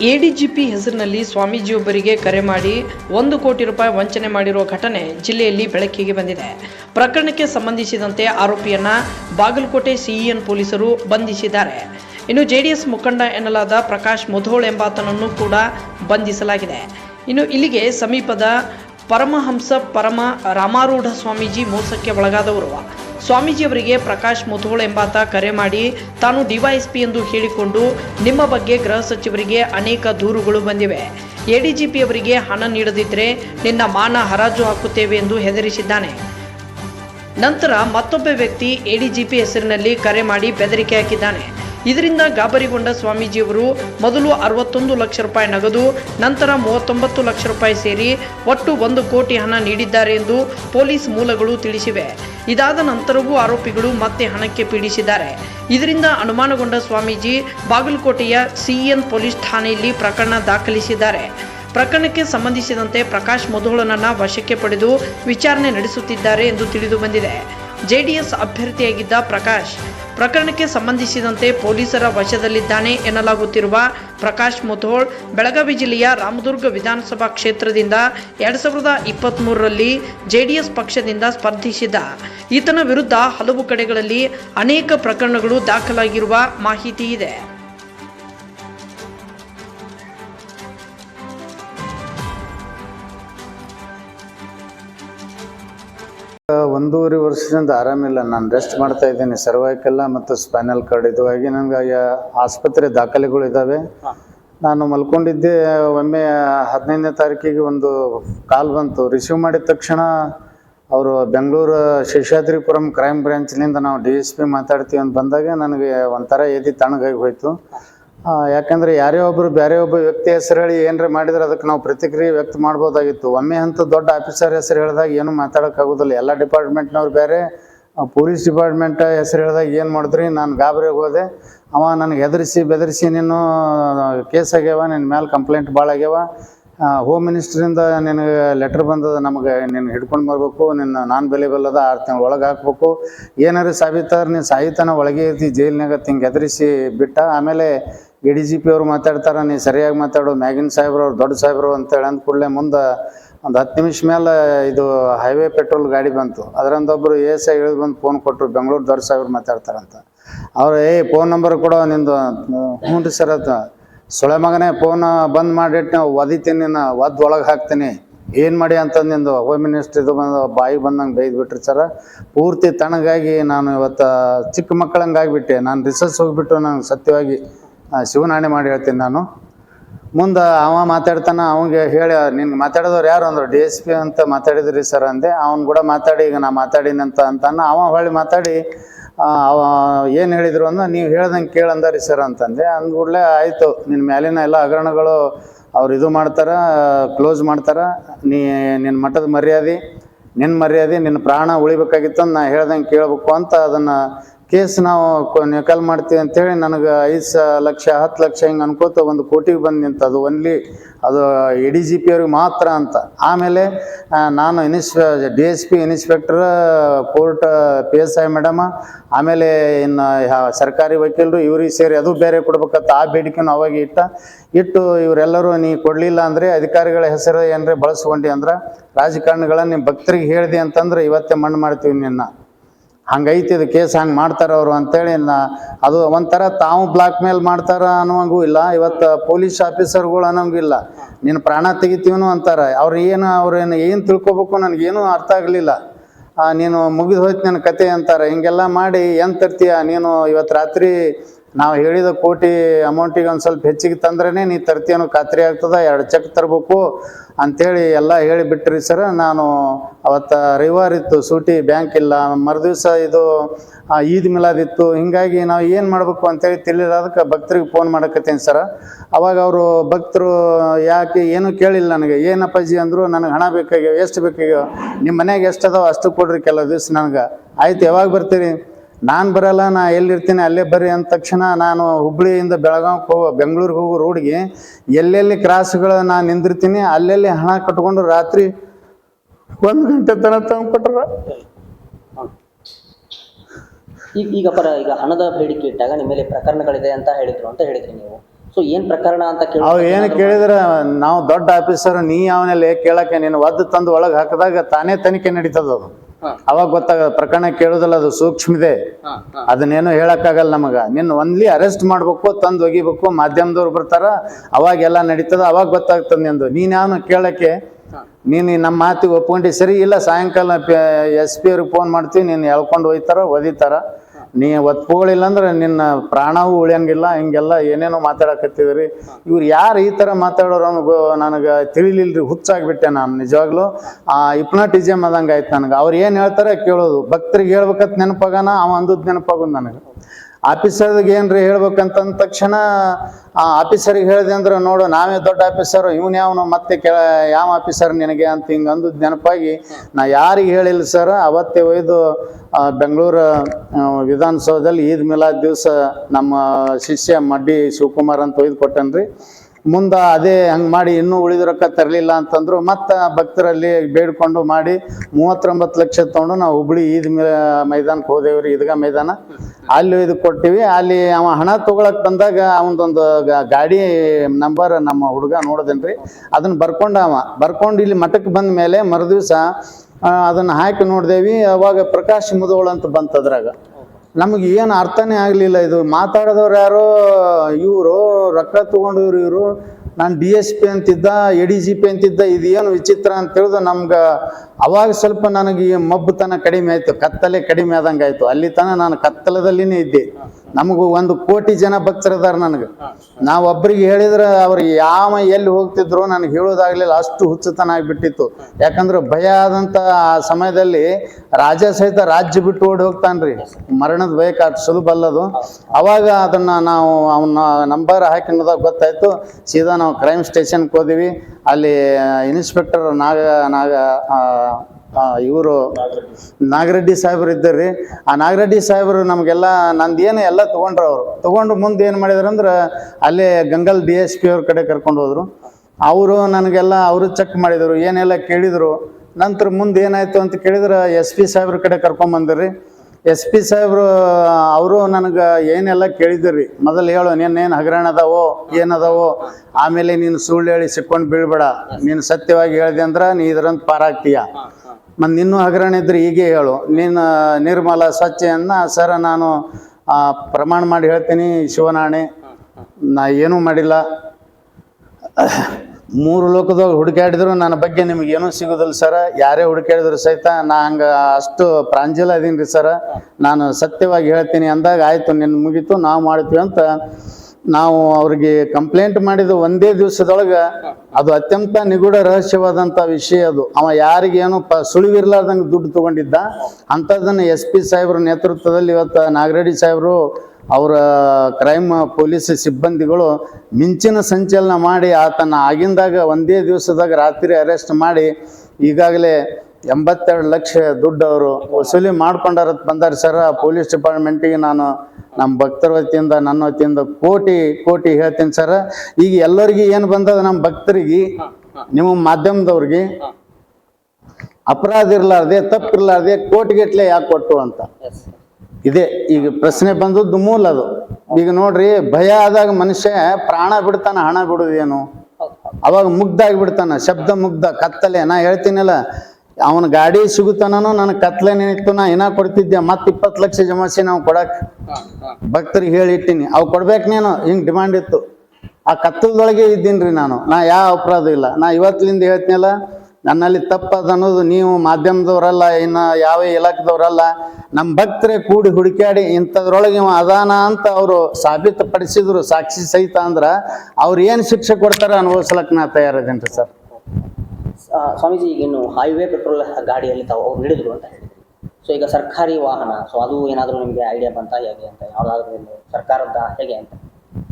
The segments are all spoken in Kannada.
ಎಡಿಜಿಪಿ ಹೆಸರಿನಲ್ಲಿ ಸ್ವಾಮೀಜಿಯೊಬ್ಬರಿಗೆ ಕರೆ ಮಾಡಿ ಒಂದು ಕೋಟಿ ರೂಪಾಯಿ ವಂಚನೆ ಮಾಡಿರುವ ಘಟನೆ ಜಿಲ್ಲೆಯಲ್ಲಿ ಬೆಳಕಿಗೆ ಬಂದಿದೆ. ಪ್ರಕರಣಕ್ಕೆ ಸಂಬಂಧಿಸಿದಂತೆ ಆರೋಪಿಯನ್ನ ಬಾಗಲಕೋಟೆ ಸಿಇಎನ್ ಪೊಲೀಸರು ಬಂಧಿಸಿದ್ದಾರೆ. ಇನ್ನು ಜೆಡಿಎಸ್ ಮುಖಂಡ ಎನ್ನಲಾದ ಪ್ರಕಾಶ್ ಮುಧೋಳ್ ಎಂಬಾತನನ್ನು ಕೂಡ ಬಂಧಿಸಲಾಗಿದೆ. ಇನ್ನು ಇಲ್ಲಿಗೆ ಸಮೀಪದ ಪರಮಹಂಸ ಪರಮ ರಾಮಾರೂಢ ಸ್ವಾಮೀಜಿ ಮೋಸಕ್ಕೆ ಒಳಗಾದವರು. ಸ್ವಾಮೀಜಿಯವರಿಗೆ ಪ್ರಕಾಶ್ ಮುಧೋಳ್ ಎಂಬಾತ ಕರೆ ಮಾಡಿ, ತಾನು ಡಿವೈಎಸ್ಪಿ ಎಂದು ಹೇಳಿಕೊಂಡು ನಿಮ್ಮ ಬಗ್ಗೆ ಗೃಹ ಸಚಿವರಿಗೆ ಅನೇಕ ದೂರುಗಳು ಬಂದಿವೆ. ಎಡಿಜಿಪಿ ಅವರಿಗೆ ಹಣ ನೀಡದಿದ್ದರೆ ನಿನ್ನ ಮಾನ ಹರಾಜು ಹಾಕುತ್ತೇವೆ ಎಂದು ಹೆದರಿಸಿದ್ದಾನೆ. ನಂತರ ಮತ್ತೊಬ್ಬ ವ್ಯಕ್ತಿ ಎಡಿಜಿಪಿ ಹೆಸರಿನಲ್ಲಿ ಕರೆ ಮಾಡಿ ಬೆದರಿಕೆ ಹಾಕಿದ್ದಾನೆ. ಇದರಿಂದ ಗಾಬರಿಗೊಂಡ ಸ್ವಾಮೀಜಿಯವರು ಮೊದಲು ಅರವತ್ತೊಂದು ಲಕ್ಷ ರೂಪಾಯಿ ನಗದು, ನಂತರ ಮೂವತ್ತೊಂಬತ್ತು ಲಕ್ಷ ರೂಪಾಯಿ ಸೇರಿ ಒಟ್ಟು ಒಂದು ಕೋಟಿ ಹಣ ನೀಡಿದ್ದಾರೆ ಎಂದು ಪೊಲೀಸ್ ಮೂಲಗಳು ತಿಳಿಸಿವೆ. ಇದಾದ ನಂತರವೂ ಆರೋಪಿಗಳು ಮತ್ತೆ ಹಣಕ್ಕೆ ಪೀಡಿಸಿದ್ದಾರೆ. ಇದರಿಂದ ಅನುಮಾನಗೊಂಡ ಸ್ವಾಮೀಜಿ ಬಾಗಲಕೋಟೆಯ ಸಿಎನ್ ಪೊಲೀಸ್ ಠಾಣೆಯಲ್ಲಿ ಪ್ರಕರಣ ದಾಖಲಿಸಿದ್ದಾರೆ. ಪ್ರಕರಣಕ್ಕೆ ಸಂಬಂಧಿಸಿದಂತೆ ಪ್ರಕಾಶ್ ಮುಧೋಳನನ್ನ ವಶಕ್ಕೆ ಪಡೆದು ವಿಚಾರಣೆ ನಡೆಸುತ್ತಿದ್ದಾರೆ ಎಂದು ತಿಳಿದು ಬಂದಿದೆ. ಜೆಡಿಎಸ್ ಅಭ್ಯರ್ಥಿಯಾಗಿದ್ದ ಪ್ರಕಾಶ್. ಪ್ರಕರಣಕ್ಕೆ ಸಂಬಂಧಿಸಿದಂತೆ ಪೊಲೀಸರ ವಶದಲ್ಲಿದ್ದಾನೆ ಎನ್ನಲಾಗುತ್ತಿರುವ ಪ್ರಕಾಶ್ ಮುಧೋಳ್, ಬೆಳಗಾವಿ ಜಿಲ್ಲೆಯ ರಾಮದುರ್ಗ ವಿಧಾನಸಭಾ ಕ್ಷೇತ್ರದಿಂದ ಎರಡ್ ಸಾವಿರದ ಇಪ್ಪತ್ತ್ಮೂರರಲ್ಲಿ ಜೆಡಿಎಸ್ ಪಕ್ಷದಿಂದ ಸ್ಪರ್ಧಿಸಿದ ಈತನ ವಿರುದ್ಧ ಹಲವು ಕಡೆಗಳಲ್ಲಿ ಅನೇಕ ಪ್ರಕರಣಗಳು ದಾಖಲಾಗಿರುವ ಮಾಹಿತಿ ಇದೆ. ಒಂದೂವರೆ ವರ್ಷದಿಂದ ಆರಾಮಿಲ್ಲ. ನಾನು ರೆಸ್ಟ್ ಮಾಡ್ತಾ ಇದ್ದೀನಿ. ಸರ್ವೈಕಲ್ಲ ಮತ್ತು ಸ್ಪೈನಲ್ ಕಾರ್ಡ್ ಇದು. ಹಾಗೆ ನನಗೆ ಆಸ್ಪತ್ರೆ ದಾಖಲೆಗಳು ಇದ್ದಾವೆ ನಾನು ಮಲ್ಕೊಂಡಿದ್ದೆ. ಒಮ್ಮೆ ಹದಿನೈದನೇ ತಾರೀಕಿಗೆ ಒಂದು ಕಾಲ್ ಬಂತು. ರಿಸೀವ್ ಮಾಡಿದ ತಕ್ಷಣ ಅವರು ಬೆಂಗಳೂರು ಶೇಷಾದ್ರಿಪುರಂ ಕ್ರೈಮ್ ಬ್ರಾಂಚ್ನಿಂದ ನಾವು ಡಿ ಎಸ್ ಪಿ ಮಾತಾಡ್ತೀವಿ ಅಂತ ಬಂದಾಗ ನನಗೆ ಒಂಥರ ಎದಿ ತಣ್ಣಗಾಗಿ ಹೋಯ್ತು. ಯಾಕಂದ್ರೆ ಯಾರೇ ಒಬ್ರು ಬೇರೆ ಒಬ್ಬ ವ್ಯಕ್ತಿ ಹೆಸರು ಹೇಳಿ ಏನರ ಮಾಡಿದ್ರೆ ಅದಕ್ಕೆ ನಾವು ಪ್ರತಿಕ್ರಿಯೆ ವ್ಯಕ್ತ ಮಾಡ್ಬೋದಾಗಿತ್ತು. ಒಮ್ಮೆ ಅಂತ ದೊಡ್ಡ ಆಫೀಸರ್ ಹೆಸರು ಹೇಳಿದಾಗ ಏನು ಮಾತಾಡೋಕ್ಕಾಗೋದಿಲ್ಲ ಎಲ್ಲ ಡಿಪಾರ್ಟ್ಮೆಂಟ್ನವ್ರು ಬೇರೆ ಪೊಲೀಸ್ ಡಿಪಾರ್ಟ್ಮೆಂಟ್ ಹೆಸರು ಹೇಳಿದಾಗ ಏನು ಮಾಡಿದ್ರಿ? ನಾನು ಗಾಬರಿ ಹೋದೆ. ಅವ ನನಗೆ ಹೆದರಿಸಿ ಬೆದರಿಸಿ ನೀನು ಕೇಸ್ ಆಗ್ಯಾವ ನಿನ್ನ ಮೇಲೆ ಕಂಪ್ಲೇಂಟ್ ಭಾಳ ಆಗ್ಯಾವ. ಹೋಮ್ ಮಿನಿಸ್ಟ್ರಿಂದ ನಿನಗೆ ಲೆಟ್ರ್ ಬಂದದ ನಮಗೆ ನಿನ್ನ ಹಿಡ್ಕೊಂಡು ಬರಬೇಕು ನಿನ್ನ ನಾನ್ ಬೆಲೆಬಲ್ ಅದ ಆರು ತಿಂಗಳು ಒಳಗೆ ಹಾಕ್ಬೇಕು ಏನಾರು ಸಾಬೀತಾರ ನೀನು ಸಾಹಿತ್ಯನ ಒಳಗೆ ಇರ್ತಿ ಜೈಲಿನಾಗ ತಿಂಗೆ ಹೆದರಿಸಿ ಬಿಟ್ಟ ಆಮೇಲೆ ಎ ಡಿ ಜಿ ಪಿ ಅವ್ರು ಮಾತಾಡ್ತಾರ ನೀ ಸರಿಯಾಗಿ ಮಾತಾಡು ಮ್ಯಾಗಿನ್ ಸಾಹೇಬ್ರು ಅವ್ರು ದೊಡ್ಡ ಸಾಹೇಬ್ರು ಅಂತೇಳಿ ಅಂದ ಕೂಡಲೇ ಮುಂದೆ ಒಂದು ಹತ್ತು ನಿಮಿಷ ಮೇಲೆ ಇದು ಹೈವೇ ಪೆಟ್ರೋಲ್ ಗಾಡಿ ಬಂತು ಅದರಂದೊಬ್ಬರು ಎ ಎಸ್ ಐ ಇಳಿದು ಬಂದು ಫೋನ್ ಕೊಟ್ಟರು ಬೆಂಗಳೂರು ದೊಡ್ಡ ಸಾಹೇಬ್ರು ಮಾತಾಡ್ತಾರಂತ ಅವ್ರು ಏ ಫೋನ್ ನಂಬರ್ ಕೊಡೋ ನಿಂದು ಹ್ಞೂ ರೀ ಸರ್ ಅದು ಸೊಳೆ ಮಗನೇ ಫೋನ್ ಬಂದ್ ಮಾಡಿಟ್ಟು ನಾವು ಒದಿತೀನಿ ನಿನ್ನ ಒದ್ದು ಒಳಗೆ ಹಾಕ್ತೀನಿ. ಏನು ಮಾಡಿ ಅಂತಂದು ನಿಂದು ಹೋಮ್ ಮಿನಿಸ್ಟ್ರ್ ಇದು ಬಂದು ಬಾಯಿಗೆ ಬಂದಂಗೆ ಬೈದು ಬಿಟ್ರಿ ಸರ ಪೂರ್ತಿ ತಣ್ಣಗಾಗಿ ನಾನು ಇವತ್ತು ಚಿಕ್ಕ ಮಕ್ಕಳಂಗೆ ಆಗಿಬಿಟ್ಟೆ. ನಾನು ರಿಸರ್ಚ್ ಹೋಗ್ಬಿಟ್ಟು ನಂಗೆ ಸತ್ಯವಾಗಿ ಶಿವನಾಣೆ ಮಾಡಿ ಹೇಳ್ತೀನಿ ನಾನು. ಮುಂದೆ ಅವ ಮಾತಾಡ್ತಾನ, ಅವಂಗೆ ಹೇಳಿ ನಿನ್ಗೆ ಮಾತಾಡಿದವ್ರು ಯಾರು ಅಂದ್ರು? ಡಿ ಎಸ್ ಪಿ ಅಂತ ಮಾತಾಡಿದ್ರಿ ಸರ್ ಅಂದೆ. ಅವ್ನು ಕೂಡ ಮಾತಾಡಿ, ಈಗ ನಾ ಮಾತಾಡಿನಂತ ಅಂತ ಅಂತಾನ. ಅವ ಹೊಳ್ಳಿ ಮಾತಾಡಿ ಏನು ಹೇಳಿದ್ರು ಅಂದ್ರೆ, ನೀವು ಹೇಳ್ದಂಗೆ ಕೇಳಂದಾರಿ ಸರ್ ಅಂತಂದೆ. ಅಂದ್ಕೂಡ್ಲೆ ಆಯಿತು. ನಿನ್ನ ಮೇಲಿನ ಎಲ್ಲ ಹಗರಣಗಳು ಅವ್ರು ಇದು ಮಾಡ್ತಾರೆ, ಕ್ಲೋಸ್ ಮಾಡ್ತಾರೆ. ನೀ ನಿನ್ನ ಮಠದ ಮರ್ಯಾದೆ ನಿನ್ನ ಮರ್ಯಾದೆ ನಿನ್ನ ಪ್ರಾಣ ಉಳಿಬೇಕಾಗಿತ್ತು ಅಂತ ನಾ ಹೇಳ್ದಂಗೆ ಕೇಳಬೇಕು ಅಂತ ಅದನ್ನು ಕೇಸ್ ನಾವು ನಕಲ್ ಮಾಡ್ತೀವಿ ಅಂತೇಳಿ ನನಗೆ ಐದು ಲಕ್ಷ, ಹತ್ತು ಲಕ್ಷ ಹಿಂಗೆ ಅನ್ಕೋತ ಒಂದು ಕೋಟಿಗೆ ಬಂದು ನಿಂತದು. ಒನ್ಲಿ ಅದು ಎ ಡಿ ಜಿ ಪಿ ಅವ್ರಿಗೆ ಮಾತ್ರ ಅಂತ. ಆಮೇಲೆ ನಾನು ಇನ್ಸ್ D S P inspector, court P S I madam, ಆಮೇಲೆ ಇನ್ನು ಸರ್ಕಾರಿ ವಕೀಲರು ಇವ್ರಿಗೆ ಸೇರಿ ಅದು ಬೇರೆ ಕೊಡ್ಬೇಕಂತ ಆ ಬೇಡಿಕೆನೂ ಅವಾಗ ಇಟ್ಟ. ಇಟ್ಟು ಇವರೆಲ್ಲರೂ ನೀ ಕೊಡಲಿಲ್ಲ ಅಂದರೆ ಅಧಿಕಾರಿಗಳ ಹೆಸರು ಏನರೆ ಬಳಸ್ಕೊಂಡಿ ಅಂದ್ರೆ ರಾಜಕಾರಣಿಗಳನ್ನ ನಿಮ್ಮ ಭಕ್ತರಿಗೆ ಹೇಳಿದೆ ಅಂತಂದ್ರೆ ಇವತ್ತೇ ಮಣ್ಣು ಮಾಡ್ತೀವಿ ನಿನ್ನ. ಹಂಗೈತಿ ಇದು ಕೇಸ್ ಹಂಗೆ ಮಾಡ್ತಾರ ಅವರು ಅಂತೇಳಿ ನಾ ಅದು ಒಂಥರ ತಾವು ಬ್ಲಾಕ್ ಮೇಲ್ ಮಾಡ್ತಾರ ಅನ್ನೋಂಗೂ ಇಲ್ಲ, ಇವತ್ತು ಪೊಲೀಸ್ ಆಫೀಸರ್ಗಳು ಅನ್ನೋಂಗೂ ಇಲ್ಲ. ನೀನು ಪ್ರಾಣ ತೆಗಿತೀವನು ಅಂತಾರೆ. ಅವ್ರು ಏನು ಅವ್ರೇನು ಏನು ತಿಳ್ಕೊಬೇಕು ನನಗೇನು ಅರ್ಥ ಆಗಲಿಲ್ಲ. ನೀನು ಮುಗಿದು ಹೋಯ್ತು ನನ್ನ ಕತೆ ಅಂತಾರೆ. ಹಿಂಗೆಲ್ಲ ಮಾಡಿ ಏನು ತರ್ತೀಯ ನೀನು ಇವತ್ತು ರಾತ್ರಿ ನಾವು ಹೇಳಿದ ಕೋಟಿ ಅಮೌಂಟಿಗೆ ಒಂದು ಸ್ವಲ್ಪ ಹೆಚ್ಚಿಗೆ ತಂದ್ರೇ ನೀ ತರ್ತಿ ಅನ್ನೋ ಖಾತ್ರಿ ಆಗ್ತದೆ, ಎರಡು ಚೆಕ್ ತರಬೇಕು ಅಂಥೇಳಿ ಎಲ್ಲ ಹೇಳಿ ಬಿಟ್ರಿ ಸರ್. ನಾನು ಅವತ್ತು ರವಿವಾರ ಇತ್ತು, ಸೂಟಿ ಬ್ಯಾಂಕ್ ಇಲ್ಲ ಮರುದಿವ್ಸ ಇದು ಈದ್ ಮಿಲಾದಿತ್ತು ಹಿಂಗಾಗಿ ನಾವು ಏನು ಮಾಡಬೇಕು ಅಂತೇಳಿ ತಿಳಿಯೋದಕ್ಕೆ ಭಕ್ತರಿಗೆ ಫೋನ್ ಮಾಡಕತ್ತೀನಿ ಸರ್. ಅವಾಗ ಅವರು ಭಕ್ತರು ಯಾಕೆ ಏನೂ ಕೇಳಿಲ್ಲ ನನಗೆ. ಏನಪ್ಪಾಜಿ ಅಂದರು, ನನಗೆ ಹಣ ಬೇಕಾಗ್ಯಾವ, ಎಷ್ಟು ಬೇಕಾಗ್ಯಾವ? ನಿಮ್ಮ ಮನೆಗೆ ಎಷ್ಟು ಅದಾವ ಅಷ್ಟು ಕೊಡ್ರಿ ಕೆಲವು ದಿವ್ಸ ನನಗೆ. ಆಯ್ತು, ಯಾವಾಗ ಬರ್ತೀರಿ? ನಾನು ಬರಲ್ಲ ನಾ ಎಲ್ಲಿರ್ತೀನಿ ಅಲ್ಲೇ ಬರ್ರಿ ಅಂದ ತಕ್ಷಣ ನಾನು ಹುಬ್ಳಿಯಿಂದ ಬೆಳಗಾವಿಗೆ ಹೋಗೋ ಬೆಂಗಳೂರಿಗೆ ಹೋಗೋ ರೋಡ್ಗೆ ಎಲ್ಲೆಲ್ಲಿ ಕ್ರಾಸ್ಗಳು ನಾನು ನಿಂದಿರ್ತೀನಿ ಅಲ್ಲೆಲ್ಲಿ ಹಣ ಕಟ್ಕೊಂಡು ರಾತ್ರಿ ಒಂದು ಗಂಟೆ ತನಕ ತಂದು ಕೊಟ್ರ ಈಗ ಈಗ ಪರ ಈಗ ಹಣದ ಬೇಡಿಕೆ ಇಟ್ಟಾಗ ನಿಮ್ಮ ಮೇಲೆ ಪ್ರಕರಣಗಳಿದೆ ಅಂತ ಹೇಳಿದ್ರು ಅಂತ ಹೇಳಿದ್ರಿ ನೀವು ಸೊ ಏನ್ ಪ್ರಕರಣ ಅಂತ ಕೇಳಿ ಅವ್ ಏನು ಕೇಳಿದ್ರ ನಾವು ದೊಡ್ಡ ಆಫೀಸರ್ ನೀ ಅವನಲ್ಲಿ ಕೇಳಕ್ಕೆ ನೀನು ಒದ್ದು ತಂದು ಒಳಗೆ ಹಾಕಿದಾಗ ತಾನೇ ತನಿಖೆ ನಡೀತದ ಅದು. ಅವಾಗ ಗೊತ್ತಾಗ ಪ್ರಕರಣ ಕೇಳೋದಲ್ಲ ಅದು ಸೂಕ್ಷ್ಮ ಇದೆ ಹಾ, ಹಾ. ಅದನ್ನೇನು ಹೇಳಕ್ಕಾಗಲ್ಲ ನಮಗ. ನಿನ್ನ ಒನ್ಲಿ ಅರೆಸ್ಟ್ ಮಾಡ್ಬೇಕು ತಂದು ಒಗಿಬೇಕು ಮಾಧ್ಯಮದವ್ರು ಬರ್ತಾರ ಅವಾಗ ಎಲ್ಲ ನಡೀತದ ಅವಾಗ ಗೊತ್ತಾಗ್ತದ ನಿಂದು ನೀನ್ ಯಾವನು ಕೇಳಕ್ಕೆ. ನೀನು ನಮ್ಮ ಮಾತಿಗೆ ಒಪ್ಕೊಂಡಿ ಸರಿ ಇಲ್ಲ ಸಾಯಂಕಾಲ ಎಸ್ ಪಿ ಅವ್ರಿಗೆ ಫೋನ್ ಮಾಡ್ತೀವಿ ನೀನು ಎಳ್ಕೊಂಡು ಹೋಯ್ತಾರ ಒದಿತಾರ. ನೀ ಒತ್ಪೋಳಿಲ್ಲ ಅಂದ್ರೆ ನಿನ್ನ ಪ್ರಾಣವೂ ಉಳಿಯಂಗಿಲ್ಲ, ಹಿಂಗೆಲ್ಲ ಏನೇನೋ ಮಾತಾಡಕತ್ತಿದ್ರಿ. ಇವ್ರು ಯಾರು ಈ ಥರ ಮಾತಾಡೋರು ಅವ್ನು ನನಗೆ ತಿಳಿಲಿಲ್ರಿ, ಹುಚ್ಚಾಗ್ಬಿಟ್ಟೆ ನಾನು ನಿಜವಾಗ್ಲೂ. ಆ ಇಪ್ನಾಟಿಜಮ್ ಆದಂಗೆ ಆಯ್ತು ನನಗೆ. ಅವ್ರು ಏನು ಹೇಳ್ತಾರೆ ಕೇಳೋದು. ಭಕ್ತರಿಗೆ ಹೇಳ್ಬೇಕಂತ ನೆನಪಾಗನ? ಅವ ಅಂದದ್ದು ನೆನಪಾಗೋದು ನನಗೆ. ಆಫೀಸರ್ಗೆ ಏನ್ರಿ ಹೇಳ್ಬೇಕಂತಂದ ತಕ್ಷಣ, ಆ ಆಫೀಸರ್ಗೆ ಹೇಳಿದೆ ಅಂದ್ರೆ, ನೋಡು, ನಾವೇ ದೊಡ್ಡ ಆಫೀಸರು, ಇವನು ಯಾವನು ಮತ್ತೆ ಕೆಳ, ಯಾವ ಆಫೀಸರ್ ನಿನಗೆ ಅಂತ ಹಿಂಗೆ ಅಂದು ನೆನಪಾಗಿ ನಾ ಯಾರಿಗೆ ಹೇಳಿಲ್ಲ ಸರ್, ಅವತ್ತೇ ಒಯ್ದು ಬೆಂಗಳೂರು ವಿಧಾನಸೌಧದಲ್ಲಿ ಈದ್ ಮಿಲಾದ್ ದಿವಸ ನಮ್ಮ ಶಿಷ್ಯ ಮಡ್ಡಿ ಶಿವಕುಮಾರ್ ಅಂತ ಒಯ್ದು ಕೊಟ್ಟನ್ರಿ. ಮುಂದೆ ಅದೇ ಹಂಗೆ ಮಾಡಿ ಇನ್ನೂ ಉಳಿದ ರೊಕ್ಕ ತರಲಿಲ್ಲ ಅಂತಂದ್ರು ಮತ್ತೆ ಭಕ್ತರಲ್ಲಿ ಬೇಡ್ಕೊಂಡು ಮಾಡಿ ಮೂವತ್ತೊಂಬತ್ತು ಲಕ್ಷ ತಗೊಂಡು ನಾವು ಹುಬ್ಳಿ ಈದ್ ಮೈದಾನಕ್ಕೆ ಹೋದೇವ್ರಿ, ಈದ್ಗಾ ಮೈದಾನ. ಅಲ್ಲಿ ಇದು ಕೊಟ್ಟಿವಿ. ಅಲ್ಲಿ ಅವ ಹಣ ತಗೊಳಕ್ ಬಂದಾಗ ಅವನದೊಂದು ಗಾಡಿ ನಂಬರ್ ನಮ್ಮ ಹುಡುಗ ನೋಡದೇನ್ರಿ. ಅದನ್ನ ಬರ್ಕೊಂಡ ಅವ. ಬರ್ಕೊಂಡು ಇಲ್ಲಿ ಮಠಕ್ಕೆ ಬಂದ ಮೇಲೆ ಮರುದಿವ್ಸ ಅದನ್ನ ಹಾಕಿ ನೋಡ್ದೇವಿ. ಅವಾಗ ಪ್ರಕಾಶ್ ಮುದೋಳ ಅಂತ ಬಂತು ಅದ್ರಾಗ. ನಮಗೆ ಏನು ಅರ್ಥನೇ ಆಗಲಿಲ್ಲ ಇದು. ಮಾತಾಡಿದವ್ರು ಯಾರೋ, ಇವರು, ರೊಕ್ಕ ತೊಗೊಂಡವ್ರು ಇವರು, ನಾನು ಡಿ ಎಸ್ ಪಿ ಅಂತಿದ್ದ ಎ ಡಿ ಜಿ ಪಿ ಅಂತಿದ್ದ ಇದು ಏನು ವಿಚಿತ್ರ ಅಂತ ತಿಳಿದು ನಮ್ಗೆ ಅವಾಗ ಸ್ವಲ್ಪ ನನಗೆ ಮಬ್ಬುತನ ಕಡಿಮೆ ಆಯಿತು, ಕತ್ತಲೆ ಕಡಿಮೆ ಆದಂಗೆ ಆಯಿತು ಅಲ್ಲಿ ತನಕ ನಾನು ಕತ್ತಲದಲ್ಲಿನೇ ಇದ್ದೆ. ನಮಗೂ ಒಂದು ಕೋಟಿ ಜನ ಭಕ್ತರಿದ್ದಾರೆ ನನಗೆ. ನಾವು ಒಬ್ರಿಗೆ ಹೇಳಿದ್ರೆ ಅವ್ರಿಗೆ ಯಾವ ಎಲ್ಲಿ ಹೋಗ್ತಿದ್ರು ನನಗೆ ಹೇಳೋದಾಗ್ಲಿಲ್ಲ, ಅಷ್ಟು ಹುಚ್ಚುತನ ಆಗಿಬಿಟ್ಟಿತ್ತು. ಯಾಕಂದ್ರೆ ಭಯ ಆದಂಥ ಆ ಸಮಯದಲ್ಲಿ ರಾಜ ಸಹಿತ ರಾಜ್ಯ ಬಿಟ್ಟು ಓಡಿ ಹೋಗ್ತಾನ್ರಿ ಮರಣದ ಭಯಕ್ಕೆ ಅಷ್ಟು ಸುಲಭ ಅಲ್ಲದು. ಅವಾಗ ಅದನ್ನ ನಾವು ಅವನ ನಂಬರ್ ಹಾಕಿದಾಗ ಗೊತ್ತಾಯ್ತು. ಸೀದಾ ನಾವು ಕ್ರೈಮ್ ಸ್ಟೇಷನ್ಗೆ ಹೋದಿವಿ. ಅಲ್ಲಿ ಇನ್ಸ್ಪೆಕ್ಟರ್ ನಾಗ ನಾಗ ಇವರು ನಾಗರೆಡ್ಡಿ ಸಾಹೇಬರು ಇದ್ದಾರೆ ಆ ನಾಗರೆಡ್ಡಿ ಸಾಹೇಬರು ನಮಗೆಲ್ಲ ನಂದೇನು ಎಲ್ಲ ತೊಗೊಂಡ್ರು ಅವರು. ತೊಗೊಂಡು ಮುಂದೆ ಏನು ಮಾಡಿದ್ರು ಅಂದ್ರೆ ಅಲ್ಲೇ ಗಂಗಲ್ ಡಿ ಎಸ್ ಪಿ ಅವ್ರ ಕಡೆ ಕರ್ಕೊಂಡು ಹೋದರು. ಅವರು ನನಗೆಲ್ಲ, ಅವರು ಚೆಕ್ ಮಾಡಿದರು, ಏನೆಲ್ಲ ಕೇಳಿದರು. ನಂತರ ಮುಂದೆ ಏನಾಯ್ತು ಅಂತ ಕೇಳಿದ್ರೆ ಎಸ್ ಪಿ ಸಾಹೇಬ್ರ ಕಡೆ ಕರ್ಕೊಂಬಂದ್ರಿ ಎಸ್ ಪಿ ಸಾಹೇಬ್ರು, ಅವರು ನನಗೆ ಏನೆಲ್ಲ ಕೇಳಿದ್ರಿ ಮೊದಲು ಹೇಳು ನೀನೇನು ಹಗರಣ ಅದಾವೋ? ಏನದಾವೋ ಆಮೇಲೆ ನೀನು ಸುಳ್ಳು ಹೇಳಿ ಸಿಕ್ಕೊಂಡು ಬೀಳ್ಬೇಡ. ನೀನು ಸತ್ಯವಾಗಿ ಹೇಳಿದೆ ಅಂದ್ರೆ ನೀ ಇದರಂತ ಪಾರಾಗ್ತೀಯ. ಮತ್ತು ನಿನ್ನೂ ಹಗರಣ ಇದ್ರೆ ಹೀಗೆ ಹೇಳು. ನಿನ್ನ ನಿರ್ಮಲ ಸ್ವಚ್ಛೆಯನ್ನು ಸರ ನಾನು ಪ್ರಮಾಣ ಮಾಡಿ ಹೇಳ್ತೀನಿ, ಶಿವನಾಣೆ, ನಾ ಏನೂ ಮಾಡಿಲ್ಲ. ಮೂರು ಲೋಕದಾಗ ಹುಡುಕಾಡಿದ್ರು ನನ್ನ ಬಗ್ಗೆ ನಿಮ್ಗೆ ಏನೂ ಸಿಗೋದಿಲ್ಲ ಸರ. ಯಾರೇ ಹುಡುಕಾಡಿದ್ರು ಸಹಿತ ನಾ ಹಂಗೆ ಅಷ್ಟು ಪ್ರಾಂಜಲ ಅದೀನಿ ರೀ ಸರ. ನಾನು ಸತ್ಯವಾಗಿ ಹೇಳ್ತೀನಿ ಅಂದಾಗ, ಆಯಿತು ನಿನ್ನ ಮುಗೀತು, ನಾವು ಮಾಡ್ತೀವಿ ಅಂತ ನಾವು ಅವ್ರಿಗೆ ಕಂಪ್ಲೇಂಟ್ ಮಾಡಿದ ಒಂದೇ ದಿವಸದೊಳಗೆ ಅದು ಅತ್ಯಂತ ನಿಗೂಢ ರಹಸ್ಯವಾದಂಥ ವಿಷಯ ಅದು. ಅವ ಯಾರಿಗೇನು ಪ ಸುಳಿವಿರ್ಲಾರ್ದಂಗೆ ದುಡ್ಡು ತಗೊಂಡಿದ್ದ, ಅಂಥದ್ದನ್ನು ಎಸ್ ಪಿ ಸಾಹೇಬ್ರ ನೇತೃತ್ವದಲ್ಲಿ ಇವತ್ತು ನಾಗರೆಡ್ಡಿ ಸಾಹೇಬರು ಅವರ ಕ್ರೈಮ್ ಪೊಲೀಸ್ ಸಿಬ್ಬಂದಿಗಳು ಮಿಂಚಿನ ಸಂಚಲನ ಮಾಡಿ ಆತನ ಆಗಿಂದಾಗ ಒಂದೇ ದಿವಸದಾಗ ರಾತ್ರಿ ಅರೆಸ್ಟ್ ಮಾಡಿ ಈಗಾಗಲೇ ಎಂಬತ್ತೆರಡು ಲಕ್ಷ ದುಡ್ಡು ಅವರು ವಸೂಲಿ ಮಾಡ್ಕೊಂಡಾರ ಬಂದಾರ ಸರ್. ಪೊಲೀಸ್ ಡಿಪಾರ್ಟ್ಮೆಂಟಿಗೆ ನಾನು ನಮ್ಮ ಭಕ್ತರ ವತಿಯಿಂದ, ನನ್ನ ವತಿಯಿಂದ ಕೋಟಿ ಕೋಟಿ ಹೇಳ್ತೀನಿ ಸರ್. ಈಗ ಎಲ್ಲರಿಗೆ ಏನು ಬಂದದ ನಮ್ಮ ಭಕ್ತರಿಗೆ, ನಿಮ್ಮ ಮಾಧ್ಯಮದವ್ರಿಗೆ, ಅಪರಾಧ ಇರ್ಲಾರ್ದೆ ಇರಲಾರ್ದೆ ಕೋಟಿಗೆಟ್ಲೆ ಯಾಕೆ ಕೊಟ್ಟು ಅಂತ. ಇದೆ ಈಗ ಪ್ರಶ್ನೆ ಬಂದದ್ದು ಮೂಲ ಅದು. ಈಗ ನೋಡ್ರಿ, ಭಯ ಆದಾಗ ಮನುಷ್ಯ ಪ್ರಾಣ ಬಿಡ್ತಾನ, ಹಣ ಬಿಡುದೇನು? ಅವಾಗ ಮುಗ್ಧ ಆಗಿಬಿಡ್ತಾನ ಶಬ್ದ ಮುಗ್ಧ ಕತ್ತಲೆ. ನಾ ಹೇಳ್ತೀನಲ್ಲ ಅವನ ಗಾಡಿ ಸಿಗುತ್ತಾನೋ ನನಗೆ ಕತ್ಲೆ ನಿಂತು ನಾ ಏನ ಕೊಡ್ತಿದ್ದೆ? ಮತ್ತೆ ಇಪ್ಪತ್ತು ಲಕ್ಷ ಜಮಾಸಿ ನಾವು ಕೊಡಕ್. ಭಕ್ತರಿಗೆ ಹೇಳಿ ಅವ್ ಕೊಡ್ಬೇಕು ನೀನು? ಹಿಂಗೆ ಡಿಮಾಂಡ್ ಇತ್ತು. ಆ ಕತ್ತಲದೊಳಗೆ ಇದ್ದೀನಿ ನಾನು. ನಾ ಯಾವ ಅಪರಾಧ ಇಲ್ಲ. ನಾ ಇವತ್ತಿನಿಂದ ಹೇಳ್ತೀನಲ್ಲ, ನನ್ನಲ್ಲಿ ತಪ್ಪದ ಅನ್ನೋದು ನೀವು ಮಾಧ್ಯಮದವರಲ್ಲ, ಇನ್ನ ಯಾವ ಇಲಾಖೆದವರಲ್ಲ ನಮ್ಮ ಭಕ್ತರೇ ಕೂಡಿ ಹುಡುಕಾಡಿ ಇಂಥದ್ರೊಳಗೆ ಇವ ಅದಾನ ಅಂತ ಅವರು ಸಾಬೀತುಪಡಿಸಿದ್ರು. ಸಾಕ್ಷಿ ಸಹಿತ ಅಂದ್ರೆ ಅವ್ರು ಏನು ಶಿಕ್ಷೆ ಕೊಡ್ತಾರೆ ಅನುಭವಿಸ್ಲಕ್ಕೆ ನಾ ತಯಾರಿದ್ದೀನಿ ರೀ ಸರ್. ಸ್ವಾಮೀಜಿ ಈಗ ಇನ್ನು ಹೈವೇ ಪೆಟ್ರೋಲ್ ಗಾಡಿಯಲ್ಲಿ ತಾವು ಅವ್ರು ಹಿಡಿದ್ರು ಅಂತ ಹೇಳಿ ಸೊ ಈಗ ಸರ್ಕಾರಿ ವಾಹನ ಸೊ ಅದು ಏನಾದರೂ ನಿಮಗೆ ಐಡಿಯಾ ಬಂತ ಹೇಗೆ ಅಂತ ಯಾವುದಾದ್ರೂ ಸರ್ಕಾರದ ಹೇಗೆ ಅಂತ?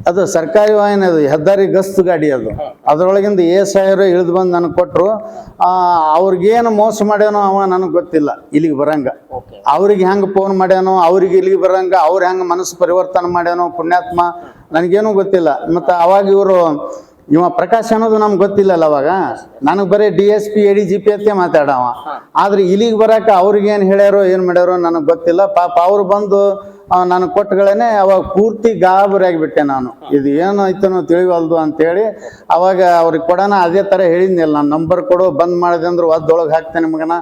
ಅದು ಸರ್ಕಾರಿ ವಾಹನ ಅದು ಹೆದ್ದಾರಿ ಗಸ್ತು ಗಾಡಿ ಅದು. ಅದರೊಳಗಿಂದ ಎ ಸಾವಿರ ಇಳಿದು ಬಂದು ನನಗೆ ಕೊಟ್ಟರು ಅವ್ರಿಗೇನು ಮೋಸ ಮಾಡ್ಯಾನೋ ಅವ ನನಗೆ ಗೊತ್ತಿಲ್ಲ ಇಲ್ಲಿಗೆ ಬರಂಗ. ಓಕೆ ಅವ್ರಿಗೆ ಹೆಂಗೆ ಫೋನ್ ಮಾಡ್ಯಾನೋ ಅವ್ರಿಗೆ ಇಲ್ಲಿಗೆ ಬರಂಗ ಅವ್ರು ಹೆಂಗೆ ಮನಸ್ಸು ಪರಿವರ್ತನೆ ಮಾಡ್ಯಾನೋ ಪುಣ್ಯಾತ್ಮ ನನಗೇನು ಗೊತ್ತಿಲ್ಲ. ಮತ್ತು ಅವಾಗ ಇವರು ಇವ ಪ್ರಕಾಶ್ ಅನ್ನೋದು ನಮ್ಗೆ ಗೊತ್ತಿಲ್ಲಲ್ಲ ಅವಾಗ. ನನಗೆ ಬರೀ D S P A D G P ಅಂತ ಮಾತಾಡವ. ಆದ್ರೆ ಇಲ್ಲಿಗೆ ಬರಕ ಅವ್ರಿಗೆ ಏನು ಹೇಳ್ಯಾರೋ, ಏನು ಮಾಡ್ಯಾರೋ ನನಗೆ ಗೊತ್ತಿಲ್ಲ. ಪಾಪ ಅವ್ರು ಬಂದು ನಾನು ಕೊಟ್ಟಗಳೇನೆ ಅವಾಗ ಪೂರ್ತಿ ಗಾಬರಿ ಆಗಿಬಿಟ್ಟೆ ನಾನು. ಇದು ಏನು ಐತನೋ ತಿಳಿವಲ್ದು ಅಂತೇಳಿ ಅವಾಗ ಅವ್ರಿಗೆ ಕೊಡೋಣ, ಅದೇ ಥರ ಹೇಳಿದ್ನಿಲ್ಲ ನಾನು ನಂಬರ್ ಕೊಡು, ಬಂದ್ ಮಾಡಿದೆ ಅಂದ್ರೆ ಒದ್ದೊಳಗೆ ಹಾಕ್ತೇನೆ ಮಗನ.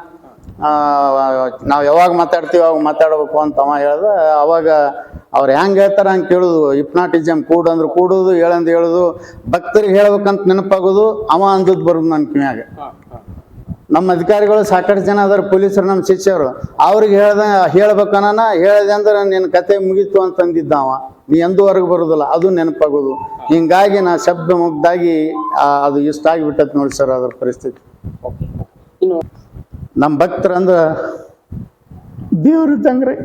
ನಾವು ಯಾವಾಗ ಮಾತಾಡ್ತೀವಿ ಅವಾಗ ಮಾತಾಡ್ಬೇಕು ಅಂತ ಅವ ಹೇಳ್ದ. ಅವಾಗ ಅವ್ರು ಹೆಂಗೆ ಹೇಳ್ತಾರೆ ಹಂಗೆ ಕೇಳೋದು. ಇಪ್ನಾಟಿಸಮ್ ಕೂಡು ಅಂದ್ರೆ ಕೂಡೋದು ಹೇಳಂದು ಹೇಳೋದು. ಭಕ್ತರಿಗೆ ಹೇಳ್ಬೇಕಂತ ನೆನಪಾಗೋದು ಅವ ಅಂದದ್ದು ಬರೋದು ನನ್ನ ಕಿಮ್ಯಾಗ ನಮ್ಮ ಅಧಿಕಾರಿಗಳು ಸಾಕಷ್ಟು ಜನ ಅದಾರ ಪೊಲೀಸರು ನಮ್ಮ ಶಿಷ್ಯರು. ಅವ್ರಿಗೆ ಹೇಳ್ದ ಹೇಳ್ಬೇಕನ ಹೇಳಿದೆ ಅಂದ್ರೆ ನಿನ್ನ ಕತೆ ಮುಗೀತು ಅಂತಂದಿದ್ದ ಅವ. ನೀ ಎಂದೂವರೆಗೂ ಬರೋದಿಲ್ಲ ಅದು ನೆನಪಾಗೋದು. ಹಿಂಗಾಗಿ ನಾ ಶಬ್ದ ಮುಗ್ದಾಗಿ ಅದು ಇಷ್ಟ ಆಗಿಬಿಟ್ಟತ್ ನೋಡಿ ಸರ್ ಅದ್ರ ಪರಿಸ್ಥಿತಿ. ನಮ್ಮ ಭಕ್ತರು ಅಂದ್ರ ದೇವ್ರ ಇದ್ದಂಗ್ರಿ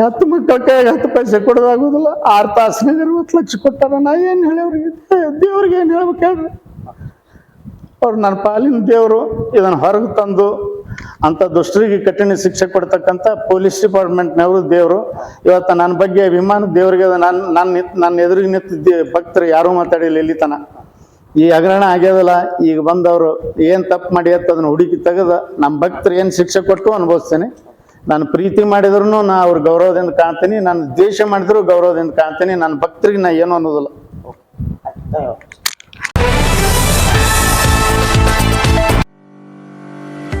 ಹತ್ತು ಮಕ್ಕಳ ಹತ್ತು ಪೈಸೆ ಕೊಡೋದಾಗೋದಿಲ್ಲ ಆರು ತಾಸಿನಾಗ ಇರುವತ್ತು ಲಕ್ಷ ಕೊಟ್ಟಾರ. ನಾ ಏನು ಹೇಳಿ ಅವ್ರಿಗೆ ದೇವ್ರಿಗೆ ಏನು ಹೇಳ್ಬೇಕು ಹೇಳ್ರಿ. ಅವ್ರು ನನ್ನ ಪಾಲಿನ ದೇವರು, ಇದನ್ನು ಹೊರಗೆ ತಂದು ಅಂಥ ದುಷ್ಟರಿಗೆ ಕಠಿಣ ಶಿಕ್ಷೆ ಕೊಡ್ತಕ್ಕಂಥ ಪೊಲೀಸ್ ಡಿಪಾರ್ಟ್ಮೆಂಟ್ನವರು ದೇವರು. ಇವತ್ತು ನನ್ನ ಬಗ್ಗೆ ಅಭಿಮಾನ ದೇವರಿಗೆ ನನ್ನ ನನ್ನ ನನ್ನ ಎದುರಿಗೆ ನಿಂತಿದ್ದೆ ಭಕ್ತರು ಯಾರೂ ಮಾತಾಡಿಲ್ಲ ಇಲ್ಲಿ ತನ. ಈ ಹಗರಣ ಆಗ್ಯದಲ್ಲ, ಈಗ ಬಂದವರು ಏನು ತಪ್ಪು ಮಾಡಿ ಅಂತ ಅದನ್ನ ಹುಡುಕಿ ತೆಗೆದ, ನಮ್ಮ ಭಕ್ತರು ಏನು ಶಿಕ್ಷೆ ಕೊಟ್ಟು ಅನುಭವಿಸ್ತೇನೆ. ನಾನು ಪ್ರೀತಿ ಮಾಡಿದ್ರು ನಾ ಅವ್ರ ಗೌರವದಿಂದ ಕಾಣ್ತೀನಿ ನಾನು ದ್ವೇಷ ಮಾಡಿದ್ರು ಗೌರವದಿಂದ ಕಾಣ್ತೀನಿ, ನನ್ನ ಭಕ್ತರಿಗೆ ನಾ ಏನು ಅನ್ನೋದಿಲ್ಲ.